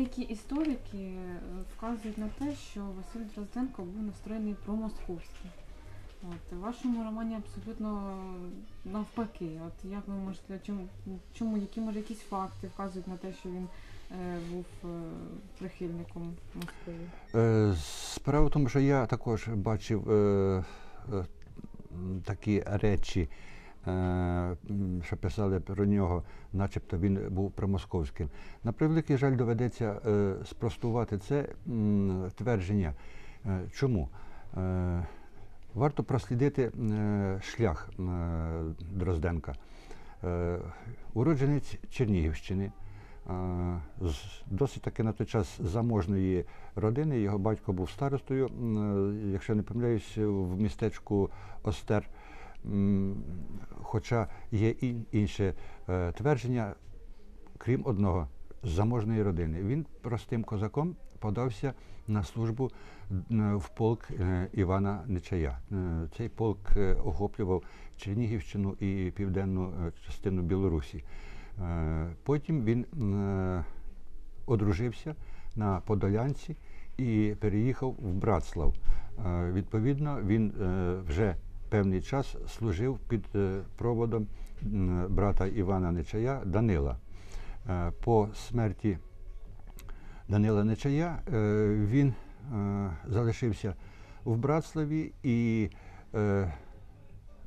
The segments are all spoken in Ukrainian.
деякі історики е, вказують на те, що Василь Дрозденко був настроєний промосковський. От, в вашому романі абсолютно навпаки. От як ви можете, чому, чому які може якісь факти вказують на те, що він е, був е, прихильником Москви? Е, Справа в тому, що я також бачив е, е, такі речі, що писали про нього, начебто він був промосковським. На превеликий жаль, доведеться е, спростувати це твердження. Е, Чому? Е, Варто прослідити е, шлях е, Дрозденка. Е, Уродженець Чернігівщини, е, з досить таки на той час заможної родини. Його батько був старостою, е, якщо не помиляюсь, в містечку Остер. Хоча є інше е, твердження, крім одного, з заможної родини. Він простим козаком подався на службу в полк е, Івана Нечая. Е, Цей полк охоплював Чернігівщину і південну частину Білорусі. Потім він одружився на Подолянці і переїхав в Братслав. Відповідно, він вже певний час служив під е, проводом брата Івана Нечая Данила. Е, По смерті Данила Нечая е, він залишився в Братславі і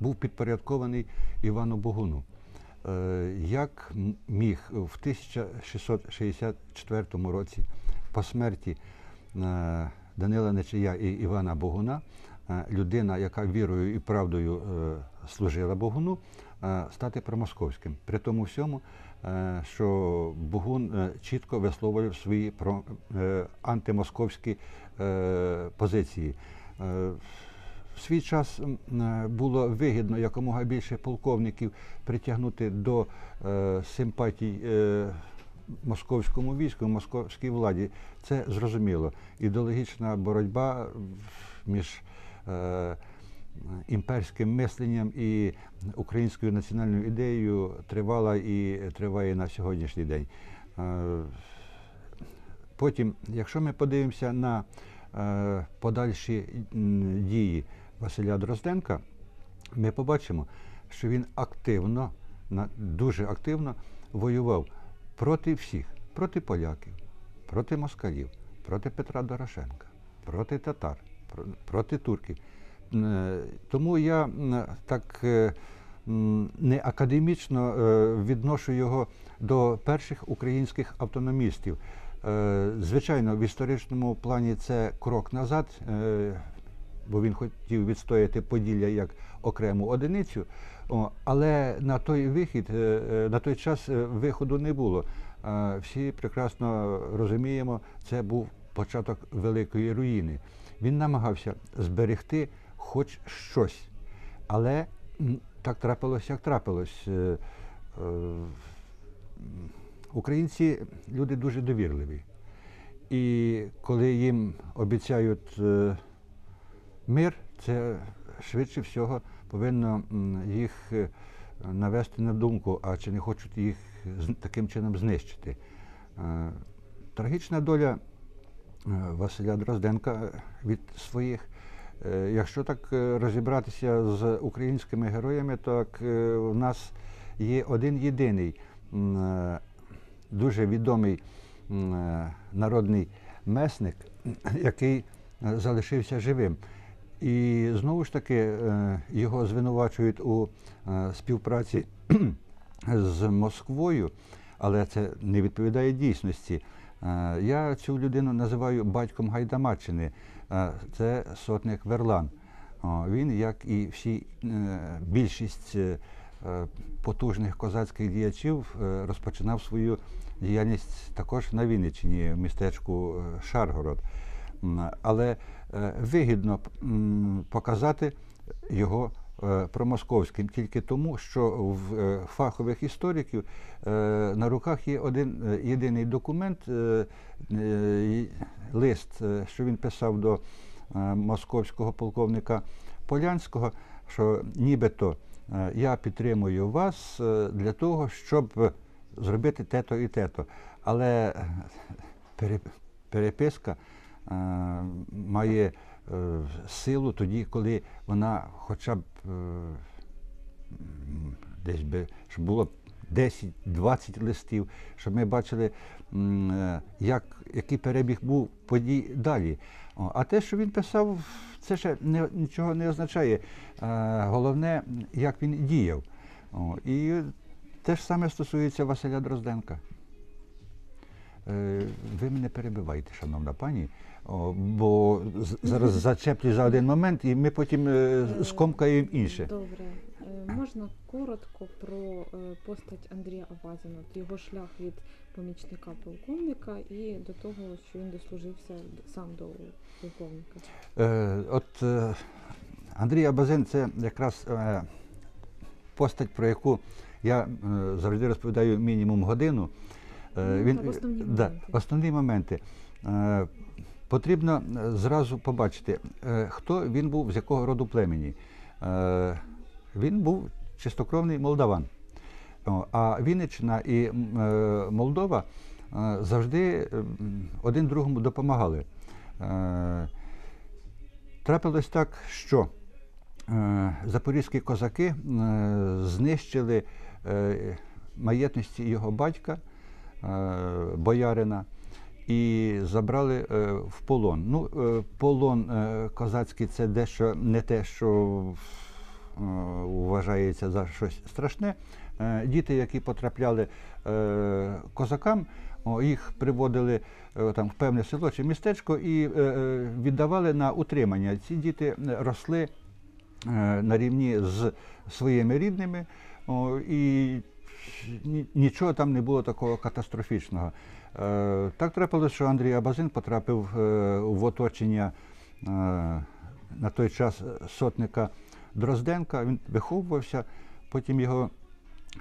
був підпорядкований Івану Богуну. Як міг в 1664 році по смерті Данила Нечия і Івана Богуна, людина, яка вірою і правдою е, служила Богуну, е, стати промосковським. При тому всьому, е, що Богун е, чітко висловлював свої е, антимосковські е, позиції. Е, в свій час е, було вигідно якомога більше полковників притягнути до е, симпатій е, московському війську, московській владі. Це зрозуміло. Ідеологічна боротьба між е, імперським мисленням і українською національною ідеєю тривала і триває на сьогоднішній день. Е, Потім, якщо ми подивимося на е, подальші дії Василя Дрозденка, ми побачимо, що він активно, дуже активно воював проти всіх, проти поляків, проти москалів, проти Петра Дорошенка, проти татар, проти турків. Е, Тому я так е, не академічно е, відношу його до перших українських автономістів. Звичайно, в історичному плані це крок назад, бо він хотів відстояти Поділля як окрему одиницю. Але на той вихід, на той час виходу не було. Всі прекрасно розуміємо, це був початок великої руїни. Він намагався зберегти хоч щось. Але так трапилось, як трапилось. Е, е, Українці люди дуже довірливі. І коли їм обіцяють е, мир, це швидше всього повинно їх навести на думку, а чи не хочуть їх таким чином знищити. Трагічна доля Василя Дрозденка від своїх. Е, Якщо так е, розібратися з українськими героями, так, е, у нас є один єдиний е, дуже відомий е, народний месник, який е, залишився живим. І знову ж таки е, його звинувачують у е, співпраці з Москвою, але це не відповідає дійсності. Е, Я цю людину називаю батьком Гайдамаччини. Е, Це сотник Верлан. Він, як і всі е, більшість потужних козацьких діячів, розпочинав свою діяльність також на Вінниччині, в містечку Шаргород. Але вигідно показати його промосковським тільки тому, що в е, фахових істориків е, на руках є один е, єдиний документ, е, е, лист, е, що він писав до е, московського полковника Полянського, що нібито е, я підтримую вас е, для того, щоб зробити те-то і те-то. Але е, переписка е, має е, силу тоді, коли вона хоча б е, десь би, щоб було 10-20 листів, щоб ми бачили, е, як, який перебіг був подій далі. А те, що він писав, це ще не, нічого не означає. Е, головне, як він діяв. І те ж саме стосується Василя Дрозденка. Е, Ви мене перебиваєте, шановна пані, бо зараз зачеплю за один момент, і ми потім е, скомкаємо інше. Добре. Е, Можна коротко про е, постать Андрія Авазіна, його шлях від помічника полковника і до того, що він дослужився сам до полковника. Е, От е, Андрій Абазин це якраз е, постать, про яку я е, завжди розповідаю мінімум годину. Е, Ну, основні да, моменти. основні моменти. Е, Потрібно е, зразу побачити, хто він був, з якого роду племені. Він був чистокровний молдаван. А Вінниччина і Молдова завжди один другому допомагали. Трапилось так, що запорізькі козаки знищили маєтності його батька, боярина, і забрали е, в полон. Ну, е, полон е, козацький це дещо не те, що е, вважається за щось страшне. Е, Діти, які потрапляли е, козакам, їх приводили е, там, в певне село чи містечко і е, е, віддавали на утримання. Ці діти е, росли е, на рівні з своїми рідними, і нічого там не було такого катастрофічного. Е, Так трапилося, що Андрій Абазин потрапив е, в оточення е, на той час сотника Дрозденка. Він виховувався, потім його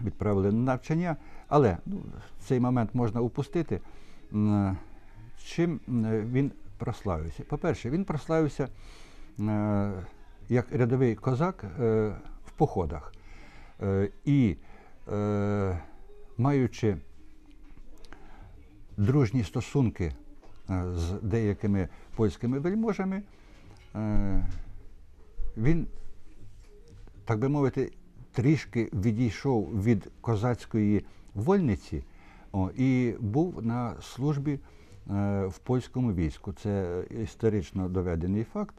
відправили на навчання. Але ну, цей момент можна упустити. Чим він прославився? По-перше, він прославився як рядовий козак в походах. І маючи дружні стосунки е, з деякими польськими вельможами, е, він, так би мовити, трішки відійшов від козацької вольниці і був на службі е, в польському війську. Це історично доведений факт.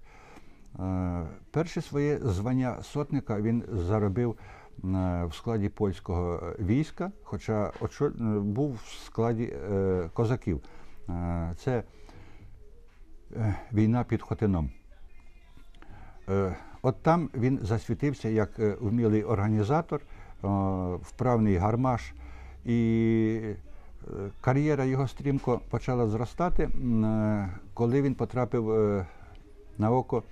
Е, Перше своє звання сотника він заробив е, в складі польського війська, хоча е, був в складі е, козаків. Е, Це е, війна під Хотином. Е, От там він засвітився як е, вмілий організатор, е, вправний гармаш, і е, кар'єра його стрімко почала зростати, е, коли він потрапив е, на око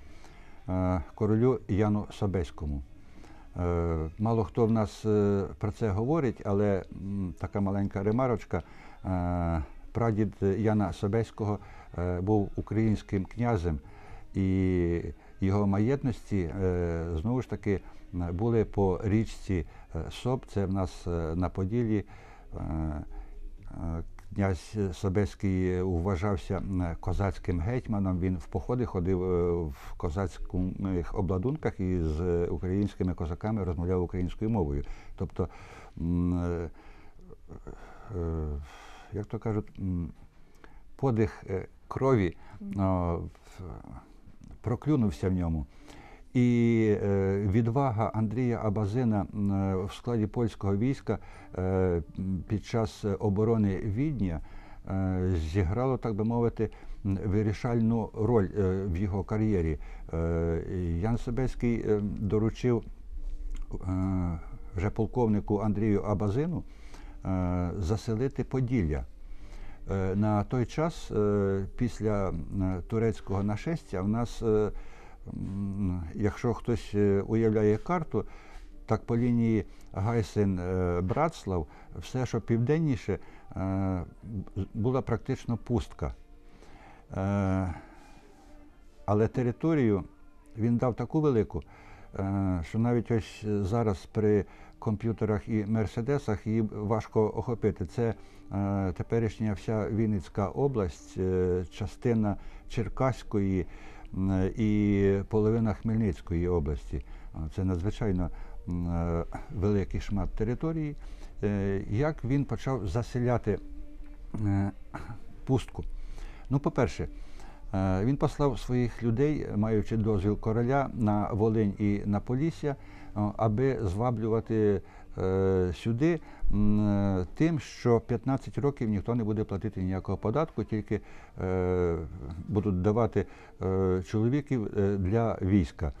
е, королю Яну Собеському. Е, Мало хто в нас е, про це говорить, але така маленька ремарочка. Е, Прадід Яна Собеського був українським князем, і його маєтності знову ж таки були по річці Соб, це в нас на Поділлі. Е, е, Князь Собеський вважався козацьким гетьманом. Він в походи ходив е, в козацьких обладунках і з українськими козаками розмовляв українською мовою. Тобто, е, е, як то кажуть, подих е, крові проклюнувся в ньому. І е, відвага Андрія Абазина е, в складі польського війська е, під час оборони Відня зіграло, так би мовити, вирішальну роль в його кар'єрі. Ян Собеський е, доручив вже полковнику Андрію Абазину заселити Поділля. На той час, після турецького нашестя, в нас, якщо хтось е, уявляє карту, так по лінії Гайсин-Братслав, все, що південніше, е, була практично пустка. Е, Але територію він дав таку велику, е, що навіть ось зараз при комп'ютерах і мерседесах її важко охопити. Це е, теперішня вся Вінницька область, е, частина Черкаської і половина Хмельницької області. Це надзвичайно е, великий шмат території. Е, Як він почав заселяти е, пустку? Ну, по-перше, е, він послав своїх людей, маючи дозвіл короля на Волинь і на Полісся, аби зваблювати е, сюди е, тим, що 15 років ніхто не буде платити ніякого податку, тільки е, будуть давати е, чоловіків е, для війська.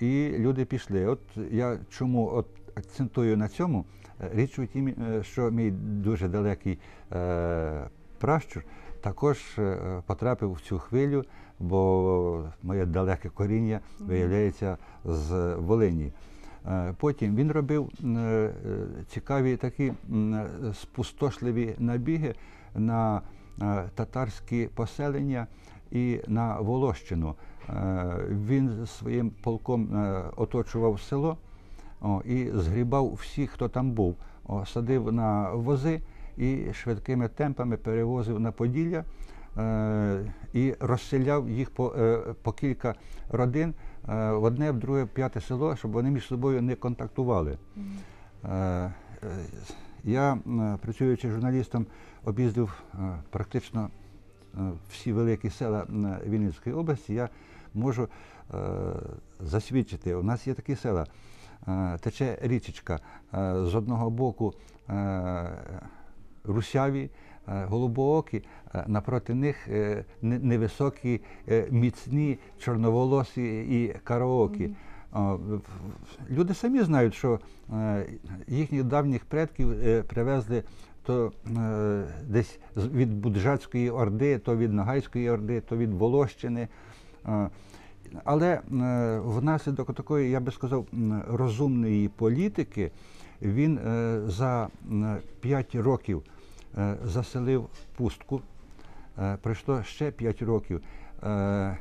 І люди пішли. От я чому от акцентую на цьому? Е, Річ у тім, е, що мій дуже далекий е, пращур також е, потрапив в цю хвилю, бо моє далеке коріння виявляється з Волині. Е, Потім він робив е, цікаві такі е, спустошливі набіги на татарські поселення і на Волощину. Він своїм полком оточував село і згрібав всіх, хто там був, садив на вози і швидкими темпами перевозив на Поділля і розселяв їх по, е, по кілька родин е, в одне, в друге, в п'яте село, щоб вони між собою не контактували. Е, е, Я, працюючи журналістом, об'їздив е, практично е, всі великі села Вінницької області. Я можу е, засвідчити, у нас є такі села. Е, Тече річечка е, з одного боку е, русяві, е, голубоокі, е, напроти них е, невисокі, е, міцні, чорноволосі і караокі. Люди самі знають, що е, їхніх давніх предків е, привезли то е, десь від Буджацької орди, то від Ногайської орди, то від Волощини. Е, Але е, внаслідок такої, я би сказав, розумної політики він е, за 5 років е, заселив пустку. Е, Пройшло ще 5 років. Е,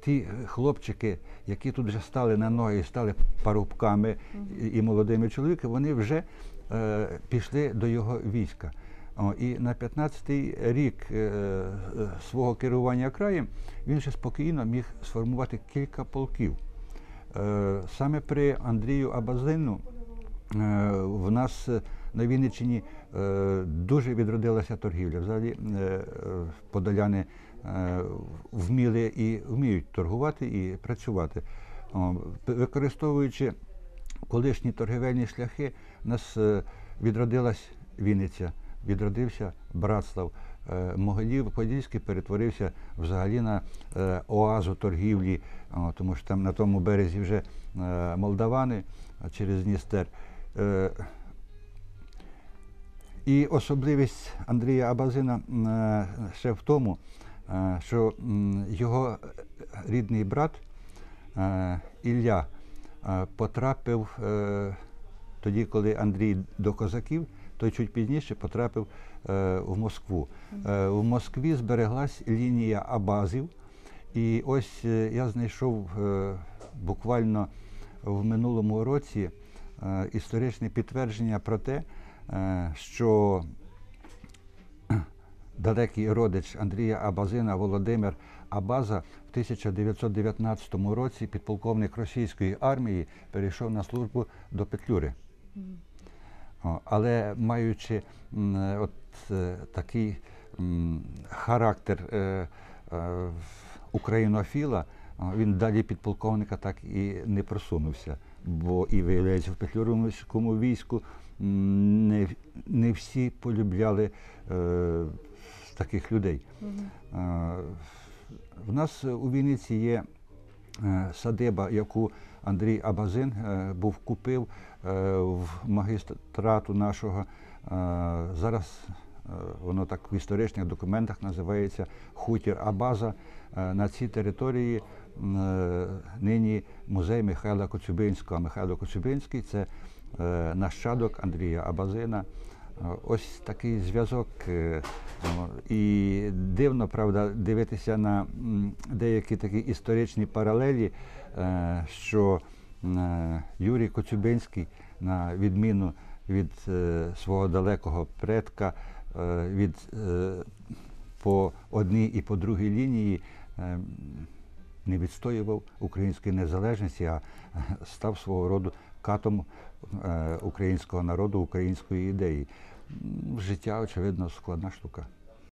Ті хлопчики, які тут вже стали на ноги стали парубками і, молодими чоловіками, вони вже е, пішли до його війська. І на 15-й рік е, е, свого керування краєм він ще спокійно міг сформувати кілька полків. Е, Саме при Андрію Абазину е, в нас е, на Вінниччині е, дуже відродилася торгівля. Взагалі е, подоляни е, вміли і вміють торгувати і працювати. Використовуючи колишні торгівельні шляхи, у нас відродилась Вінниця, відродився Братслав. Могилів Подільський перетворився взагалі на оазу торгівлі, тому що там на тому березі вже молдавани через Дністер. І особливість Андрія Абазина е, ще в тому, е, що його рідний брат е, Ілля потрапив тоді, коли Андрій до козаків, той чуть пізніше потрапив в Москву. В Москві збереглась лінія абазів. І ось я знайшов буквально в минулому році історичне підтвердження про те, що далекий родич Андрія Абазина Володимир Абаза в 1919 році підполковник російської армії перейшов на службу до Петлюри. Але маючи е, от е, такий характер е, е, українофіла, він далі підполковника так і не просунувся. Бо і виявляється в Петлюровському війську не, не всі полюбляли е, таких людей. Е, В нас у Вінниці є е, садиба, яку Андрій Абазин е, був купив е, в магістрату нашого. Е, Зараз е, воно так в історичних документах називається Хутір Абаза. Е, На цій території е, нині музей Михайла Коцюбинського. Михайло Коцюбинський це нащадок Андрія Абазина. Е, Ось такий зв'язок. е, І дивно, правда, дивитися на деякі такі історичні паралелі, е, що е, Юрій Коцюбинський, на відміну від е, свого далекого предка, е, від е, по одній і по другій лінії е, не відстоював української незалежності, а е, став свого роду катом е, українського народу, української ідеї. Життя, очевидно, складна штука.